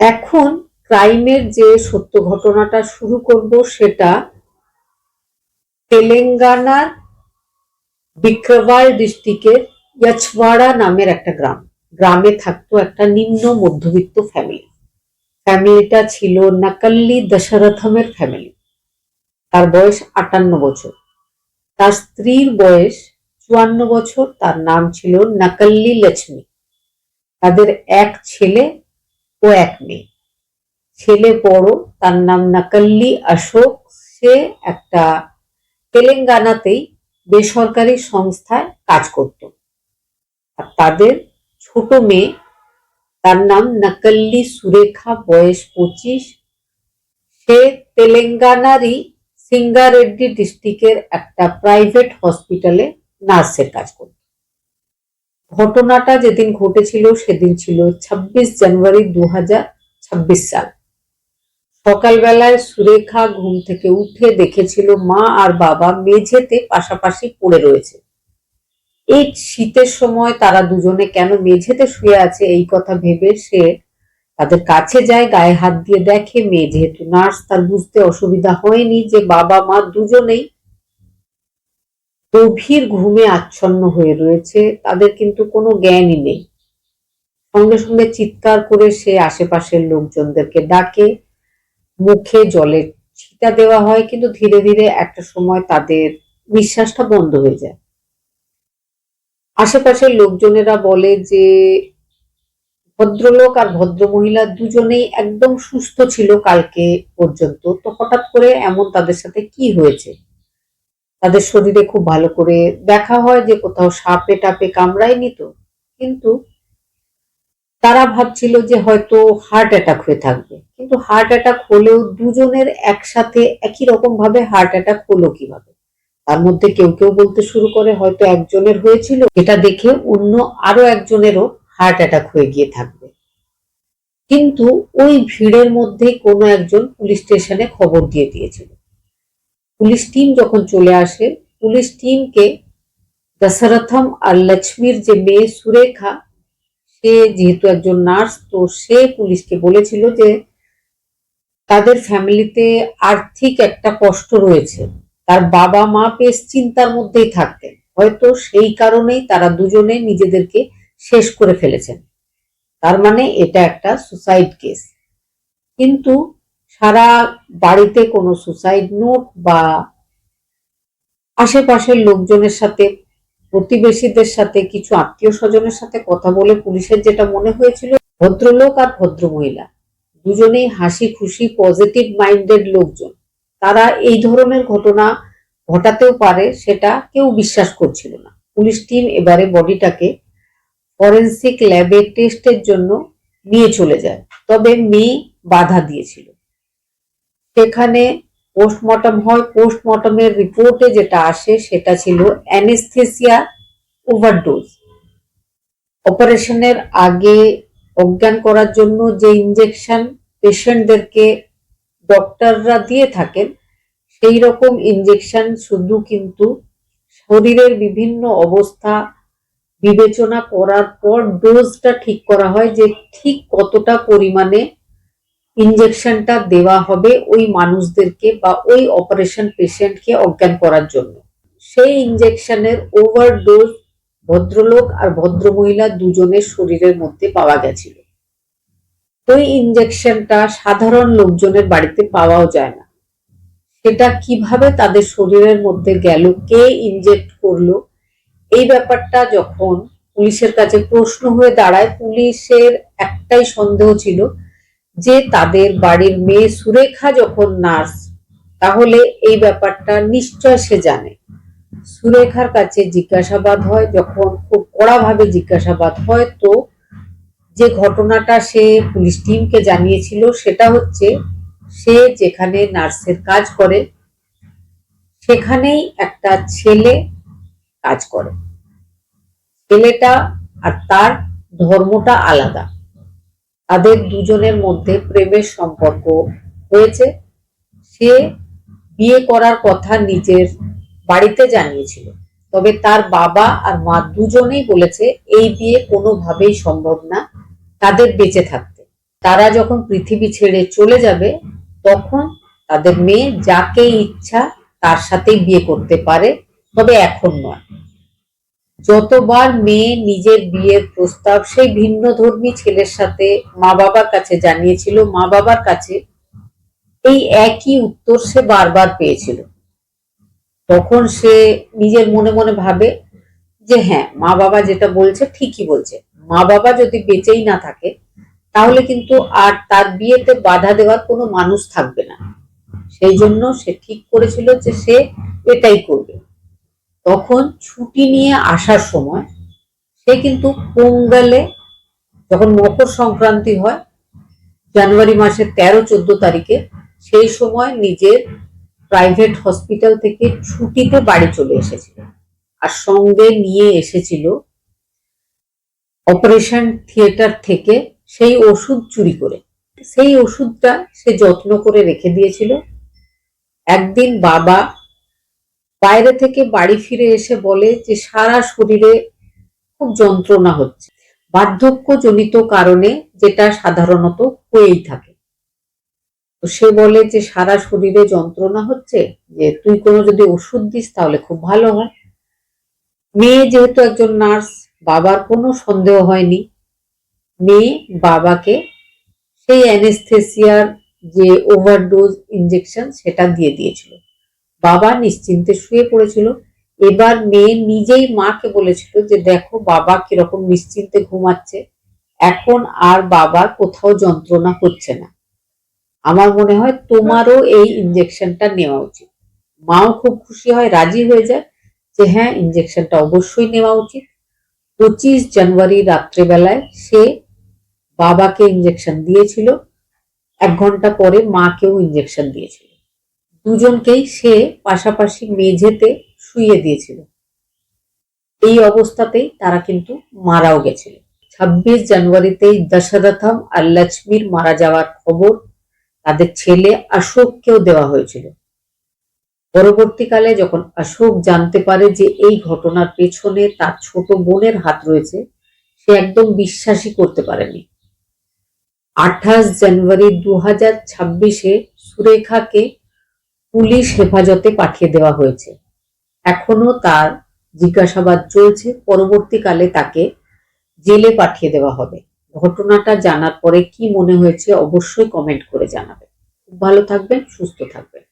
এখন ক্রাইমের যে সত্য ঘটনাটা শুরু করব সেটা তেলেঙ্গানার বিক্রবাল ডিস্ট্রিক্টের ইয়াচওয়াড়া নামের একটা গ্রাম। গ্রামে থাকতো একটা নিম্ন মধ্যবিত্ত ফ্যামিলি ফ্যামিলিটা ছিল নাকাল্লি দশরথমের ফ্যামিলি তার বয়স আটান্ন বছর। তার স্ত্রীর বয়স চুয়ান্ন বছর। তার নাম ছিল নাকাল্লি লক্ষ্মী। তাদের এক ছেলে ও এক মেয়ে। ছেলে বড়, তার নাম নাকাল্লি অশোক সে একটা তেলেঙ্গানাতেই বেসরকারি সংস্থায় কাজ করত। আর তাদের ছোট মেয়ে, তার নাম নাকাল্লি সুরেখা, বয়স পঁচিশ। সে তেলেঙ্গানারই সিঙ্গারেড্ডি ডিস্ট্রিক্টের একটা প্রাইভেট হসপিটালে নার্সের কাজ করত। ঘটনাটা যেদিন ঘটেছিল, সেদিন ছিল ছাব্বিশ জানুয়ারি দু হাজার ছাব্বিশ সাল। সকালবেলায় সুরেখা ঘুম থেকে উঠে দেখেছিল মা আর বাবা মেঝেতে পাশাপাশি পড়ে রয়েছে। এই শীতের সময় তারা দুজনে কেন মেঝেতে শুয়ে আছে এই কথা ভেবে সে তাদের কাছে যায়, গায়ে হাত দিয়ে দেখে মেয়ে যেহেতু নার্স তার বুঝতে অসুবিধা হয়নি যে বাবা মা দুজনেই গভীর ঘুমে আচ্ছন্ন হয়ে রয়েছে, তাদের কিন্তু কোনো জ্ঞানই নেই। সঙ্গে সঙ্গে চিৎকার করে সে আশেপাশের লোকজনদেরকে ডাকে, মুখে জলের ছিটা দেওয়া হয়, কিন্তু ধীরে ধীরে একটা সময় তাদের নিঃশ্বাসটা বন্ধ হয়ে যায়। আশেপাশের লোকজনেরা বলে যে, ভদ্রলোক আর ভদ্রমহিলা দুজনেই একদম সুস্থ ছিল কালকে পর্যন্ত, তো হঠাৎ করে এমন তাদের সাথে কি হয়েছে? তাদের শরীরে খুব ভালো করে দেখা হয় যে কোথাও সাপে টাপে কামড়ায়নি তো। কিন্তু তারা ভাবছিল যে হয়তো হার্ট অ্যাটাক হয়ে থাকবে। কিন্তু হার্ট অ্যাটাক হলেও দুজনের একসাথে একই রকম ভাবে হার্ট অ্যাটাক হলো কীভাবে? তার মধ্যে কেউ কেউ বলতে শুরু করে, হয়তো একজনের হয়েছিল, এটা দেখে অন্য আরও একজনেরও হার্ট অ্যাটাক হয়ে গিয়ে থাকবে। কিন্তু ওই ভিড়ের মধ্যে কোনো একজন পুলিশ স্টেশনে খবর দিয়ে দিয়েছিল। পুলিশ টিম যখন চলে আসে, পুলিশ টিমকে দশরথম আর লক্ষ্মীর যে মেয়ে সুরেখা, সে যেহেতু একজন নার্স, তো সে পুলিশকে বলেছিল যে তাদের ফ্যামিলিতে আর্থিক একটা কষ্ট রয়েছে। তার বাবা মা বেশ চিন্তার মধ্যেই থাকতেন। হয়তো সেই কারণেই তারা দুজনে নিজেদেরকে শেষ করে ফেলেছেন। তার মানে এটা একটা সুসাইড কেস কিন্তু সারা বাড়িতে কোনো সুসাইড নোট বা আশেপাশের লোকজনের সাথে, প্রতিবেশীদের সাথে, কিছু আত্মীয় স্বজনের সাথে কথা বলে পুলিশের যেটা মনে হয়েছিল, ভদ্রলোক আর ভদ্রমহিলা। দুজনেই হাসি খুশি পজিটিভ মাইন্ডেড লোকজন। তারা এই ধরনের ঘটনা ঘটাতেও পারে, সেটা কেউ বিশ্বাস করছিল না। পুলিশ টিম এবারে বডিটাকে ফরেন্সিক ল্যাবে টেস্টের জন্য নিয়ে চলে যায়। তবে মেয়ে বাধা দিয়েছিল। সেখানে পোস্টমর্টম হয়। পোস্টমর্টমের রিপোর্টে যেটা আসে সেটা ছিল অ্যানেস্থেসিয়া ওভারডোজ। অপারেশনের আগে অজ্ঞান করার জন্য যে ইঞ্জেকশন পেশেন্টদেরকে ডক্টররা দিয়ে থাকেন, সেই রকম ইঞ্জেকশন শুধু কিন্তু শরীরের বিভিন্ন অবস্থা বিবেচনা করার পর ডোজটা ঠিক করা হয় যে ঠিক কতটা পরিমাণে ইঞ্জেকশনটা দেওয়া হবে ওই মানুষদেরকে বা ওই অপারেশন পেশেন্টকে অজ্ঞান করার জন্য। সেই ইঞ্জেকশনের ওভারডোজ ভদ্রলোক আর ভদ্রমহিলা দুজনের শরীরের মধ্যে পাওয়া গেছিল। ওই ইঞ্জেকশনটা সাধারণ লোকজনের বাড়িতে পাওয়াও যায় না। সেটা কীভাবে তাদের শরীরের মধ্যে গেল, কে ইনজেক্ট করল? এই ব্যাপারটা যখন পুলিশের কাছে প্রশ্ন হয়ে দাঁড়ায়, পুলিশের একটাই সন্দেহ ছিল যে তাদের বাড়ির মেয়ে সুরেখা যখন নার্স, তাহলে এই ব্যাপারটা নিশ্চয় সে জানে। সুরেখার কাছে জিজ্ঞাসাবাদ হয়, যখন খুব কড়াভাবে জিজ্ঞাসাবাদ হয়, তো যে ঘটনাটা সে পুলিশ টিমকে জানিয়েছিল, সেটা হচ্ছে সে যেখানে নার্সের কাজ করে, সেখানেই একটা ছেলে কাজ করে। ছেলেটা আর তার ধর্মটা আলাদা। তাদের দুজনের মধ্যে প্রেমের সম্পর্ক হয়েছে। সে বিয়ে করার কথা নিজের বাড়িতে জানিয়েছিল। তবে তার বাবা আর মা দুজনেই বলেছে, এই বিয়ে কোনোভাবেই সম্ভব না। তাদের বেঁচে থাকতে। তারা যখন পৃথিবী ছেড়ে চলে যাবে, তখন তাদের মেয়ে যাকে ইচ্ছা তার সাথেই বিয়ে করতে পারে। তবে এখন নয়। যতবার মেয়ে নিজের বিয়ের প্রস্তাব সেই ভিন্ন ধর্মী ছেলের সাথে মা বাবার কাছে জানিয়েছিল, মা বাবার কাছে এই একই উত্তর সে বারবার পেয়েছিল। তখন সে নিজের মনে মনে ভাবে যে হ্যাঁ মা বাবা যেটা বলছে ঠিকই বলছে। মা বাবা যদি বেঁচেই না থাকে, তাহলে কিন্তু আর তার বিয়েতে বাধা দেওয়ার কোনো মানুষ থাকবে না। সেই জন্য সে ঠিক করেছিল যে সে এটাই করবে। তখন ছুটি নিয়ে আসার সময় সে কিন্তু পোঙ্গালে যখন মকর সংক্রান্তি হয়, জানুয়ারি মাসের তেরো, চোদ্দ তারিখে সেই সময় নিজের প্রাইভেট হসপিটাল থেকে ছুটিতে বাড়ি চলে এসেছিল আর সঙ্গে নিয়ে এসেছিল অপারেশন থিয়েটার থেকে সেই ওষুধ চুরি করে। সেই ওষুধটা সে যত্ন করে রেখে দিয়েছিল। একদিন বাবা বাইরে থেকে বাড়ি ফিরে এসে বলে যে সারা শরীরে খুব যন্ত্রণা হচ্ছে। বার্ধক্যজনিত কারণে যেটা সাধারণত হয়েই থাকে। তো সে বলে যে সারা শরীরে যন্ত্রণা হচ্ছে, যে তুই কোনো যদি ওষুধ দিস তাহলে খুব ভালো হয়। মেয়ে যেহেতু একজন নার্স, বাবার কোনো সন্দেহ হয়নি। মেয়ে বাবাকে সেই অ্যানেস্থেসিয়ার যে ওভারডোজ ইনজেকশন সেটা দিয়ে দিয়েছিল। বাবা নিশ্চিন্তে শুয়ে পড়েছিল। এবার মেয়ে নিজেই মাকে বলেছিল যে, দেখো, বাবা কীরকম নিশ্চিন্তে ঘুমাচ্ছে। এখন আর বাবার কোথাও যন্ত্রণা হচ্ছে না। আমার মনে হয় তোমারও এই ইনজেকশনটা নেওয়া উচিত। মাও খুব খুশি হয়, রাজি হয়ে যায় যে হ্যাঁ ইনজেকশনটা অবশ্যই নেওয়া উচিত। পঁচিশ জানুয়ারি রাত্রেবেলায় সে বাবাকে ইনজেকশন দিয়েছিল। এক ঘণ্টা পরে মাকেও ইনজেকশন দিয়েছিল। দুজনকেই সে পাশাপাশি মেঝেতে শুইয়ে দিয়েছিল। এই অবস্থাতেই তারা কিন্তু মারাও গেছিল। ছাব্বিশ জানুয়ারিতেই দশরথম আর লক্ষ্মীর মারা যাওয়ার খবর তাদের ছেলে অশোককেও দেওয়া হয়েছিল। পরবর্তীকালে যখন অশোক জানতে পারে যে এই ঘটনার পেছনে তার ছোট বোনের হাত রয়েছে, সে একদম বিশ্বাসই করতে পারেনি। আঠাশ জানুয়ারি দু হাজার ছাব্বিশে সুরেখাকে পুলিশ হেফাজতে পাঠিয়ে দেওয়া হয়েছে। এখনও তার জিজ্ঞাসাবাদ চলছে, পরবর্তীকালে তাকে জেলে পাঠিয়ে দেওয়া হবে। ঘটনাটা জানার পরে কি মনে হয়েছে অবশ্যই কমেন্ট করে জানাবেন। খুব ভালো থাকবেন, সুস্থ থাকবেন।